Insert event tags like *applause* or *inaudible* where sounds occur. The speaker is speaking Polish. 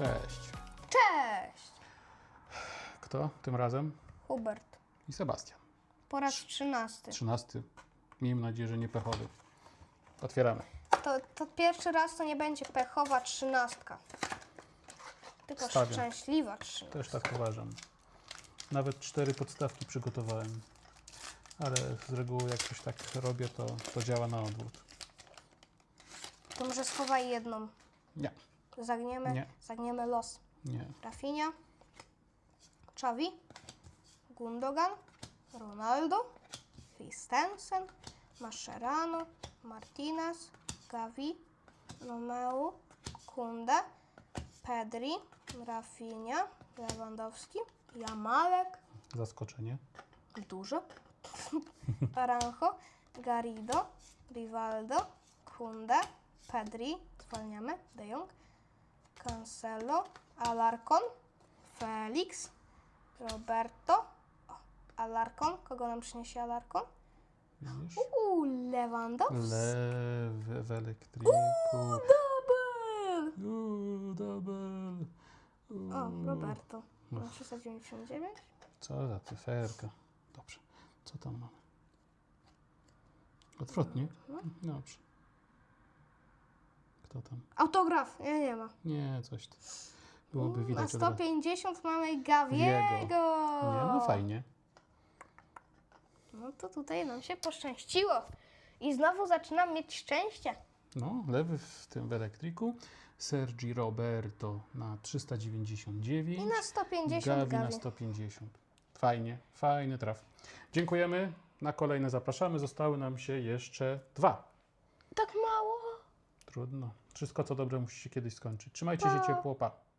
Cześć. Cześć! Kto tym razem? Hubert. I Sebastian. Po raz trzynasty. Trzynasty. Miejmy nadzieję, że nie pechowy. Otwieramy. To, to pierwszy raz to nie będzie pechowa trzynastka. Tylko Stawiam. szczęśliwa trzynastka. Też tak uważam. Nawet cztery podstawki przygotowałem. Ale z reguły jak coś tak robię, to, to działa na odwrót. To może schowaj jedną. Nie, Zagniemy, Nie. zagniemy los. nie. Rafinha, Xavi, Gundogan, Ronaldo, Christensen, Mascherano, Martinez, Gavi, Romeo, Kunde, Pedri, Rafinha, Lewandowski, Jamalek, Zaskoczenie. dużo, *laughs* Aranjo, Garrido, Rivaldo, Kunde, Pedri, zwalniamy, De Jong, Cancelo, Alarcon, Felix, Roberto, o, Alarcon, kogo nam przyniesie Alarcon? Widzisz? Uuu, Lewandowski, Lew w elektryku. double! Uuu, double. Uuu. O, Roberto, na 399. Co za cyferka. Dobrze. Co tam mamy? Odwrotnie? Dobrze. Kto tam? Autograf, nie, nie ma. Nie, coś tam. Byłoby Na widać od razu. 150 mamy Jego. Gaviego. Nie, no fajnie. No to tutaj nam się poszczęściło. I znowu zaczynam mieć szczęście. No, lewy w tym w elektryku. Sergi Roberto na 399. I na 150 Gavi Gavi. na 150. Fajnie, fajny traf. Dziękujemy. Na kolejne zapraszamy. Zostały nam się jeszcze dwa. Tak mało. Trudno. Wszystko co dobre musi się kiedyś skończyć. Trzymajcie się ciepło. Pa.